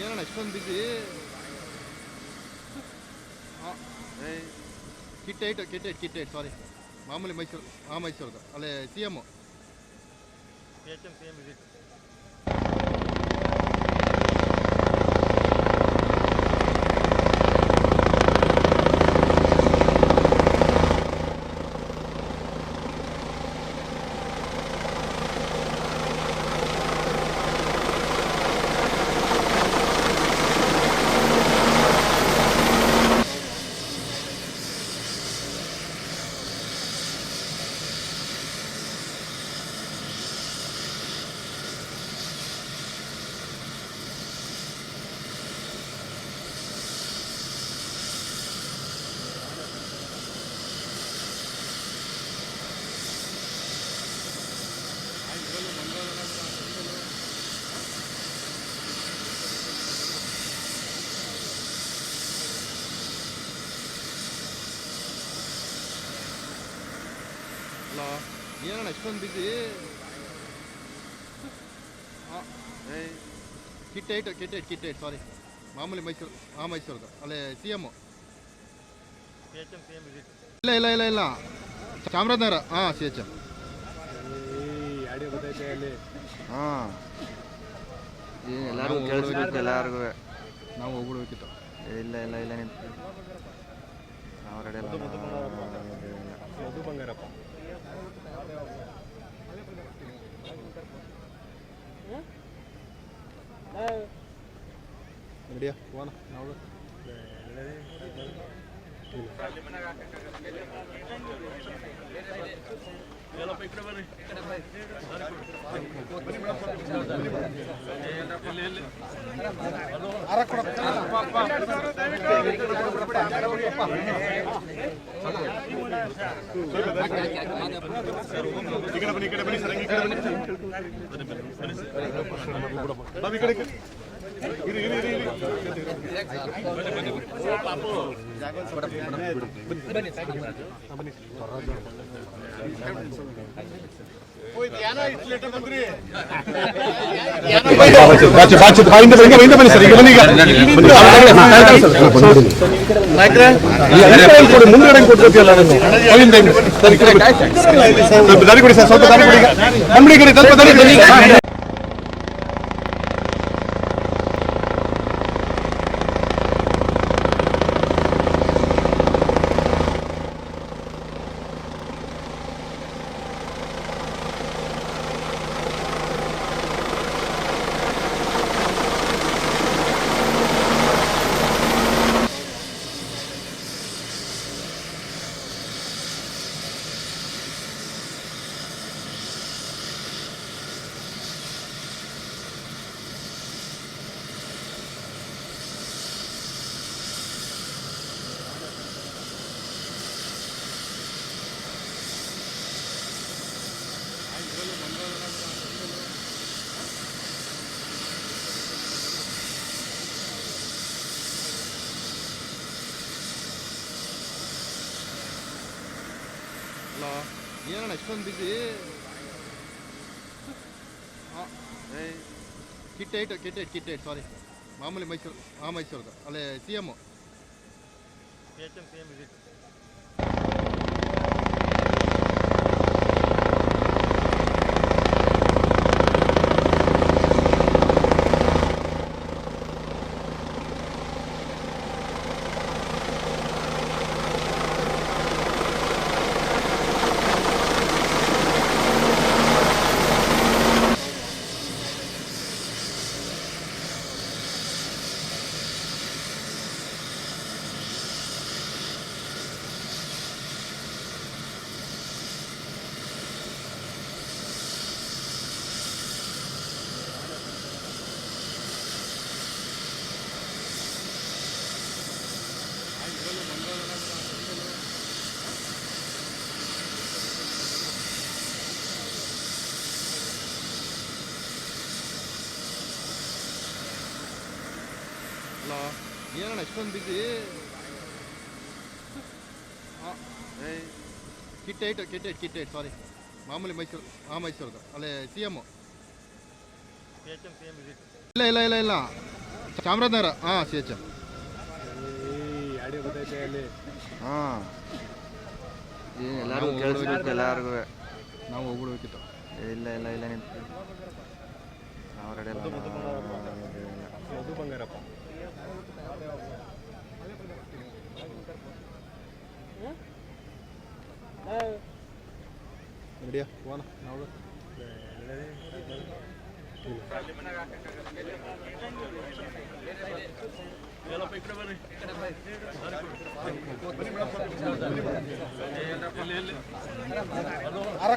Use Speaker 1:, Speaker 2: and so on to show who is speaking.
Speaker 1: ಏನಣ್ಣ, ಇಷ್ಟೊಂದು ಬಿಸಿ ಕಿಟ್ ಏಟ್ ಕಿಟ್ ಏಟ್ ಕಿಟ್ ಸಾರಿ ಮಾಮೂಲಿ ಮೈಸೂರು ಹಾಂ ಮೈಸೂರ್ದು. ಅಲ್ಲೇ ಸಿ ಎಮ್ಮು ಹಲೋ ಏನಣ್ಣ ಇಷ್ಟೊಂದು ಬಿಸಿ ಕಿಟ್ ಏಟ್ ಕಿಟ್ ಏಟ್ ಕಿಟ್ ಏಟ್ ಸಾರಿ ಮಾಮೂಲಿ ಮೈಸೂರು ಹಾಂ ಮೈಸೂರ್ದು. ಅಲ್ಲೇ ಸಿ ಎಮ್ಮು ಇಲ್ಲ ಇಲ್ಲ ಇಲ್ಲ ಇಲ್ಲ. ಚಾಮರಾಜನಗರ ಹಾಂ ಸಿ ಎಚ್ ಎಂ ಹಾಂ.
Speaker 2: ಎಲ್ಲರಿಗೂ ಕೇಳಿಸ್ಬೇಕು ಎಲ್ಲರಿಗೂ.
Speaker 1: ನಾವು ಹೋಗ್ಬಿಡ್ಬೇಕಿತ್ತು.
Speaker 2: ಇಲ್ಲ ಇಲ್ಲ ಇಲ್ಲ ನಿಂತು ನಾವು ರೆಡಿ
Speaker 3: ಮಧು ಬಂಗಾರಪ್ಪ.
Speaker 1: ನಡಿಯ ಹೋಗೋಣ ನಾವು.
Speaker 3: ಈ ಕಡೆ ಬನ್ನಿ ಸರ್ ಈ ಕಡೆ ಬನ್ನಿ ಬಾಬು ಈ ಕಡೆ ಬನ್ನಿ. ಮುಂದ್ಗಡೆ ಕೊಡ್ತೀಯಲ್ಲ ಸ್ವಲ್ಪ ದಾರಿ ಕೊಡಿ ಸರ್ ಸ್ವಲ್ಪ ಕೊಡಿ
Speaker 1: ಹಲೋ ಏನಣ್ಣ ಇಷ್ಟೊಂದು ಬಿಸಿ ಕಿಟ್ ಏಟ್ ಕಿಟ್ ಏಟ್ ಕಿಟ್ ಏಟ್ ಸಾರಿ ಮಾಮೂಲಿ ಮೈಸೂರು ಹಾಂ ಮೈಸೂರ್ದು. ಅಲ್ಲೇ ಸಿ ಎಮ್ಮು ಹಲೋ ಏನಣ್ಣ ಇಷ್ಟೊಂದು ಬಿಸಿ ಕಿಟ್ ಏಟ್ ಕಿಟ್ ಐಟ್ ಕಿಟ್ ಐಟ್ ಸಾರಿ ಮಾಮೂಲಿ ಮೈಸೂರು ಹಾಂ ಮೈಸೂರ್ದು. ಅಲ್ಲೇ ಸಿ ಎಮ್ಮು ಇಲ್ಲ ಇಲ್ಲ ಇಲ್ಲ ಇಲ್ಲ. ಚಾಮರಾಜನಗರ. ಹಾಂ ಸಿ ಎಚ್
Speaker 2: ಹಾಂ ಏನು ಎಲ್ಲರಿಗೂ ಕೇಳಿಸ್ಬೇಕು ಎಲ್ಲರಿಗೂ.
Speaker 1: ನಾವು ಹೋಗ್ಬಿಡ್ಬೇಕಿತ್ತು.
Speaker 2: ಇಲ್ಲ ಇಲ್ಲ ಇಲ್ಲ ನಿಂತು ನಾವು ರೆಡಿ
Speaker 1: ನಡಿಯ ಹೋಗೋಣ ನಾವು
Speaker 3: ಈ ಕಡೆ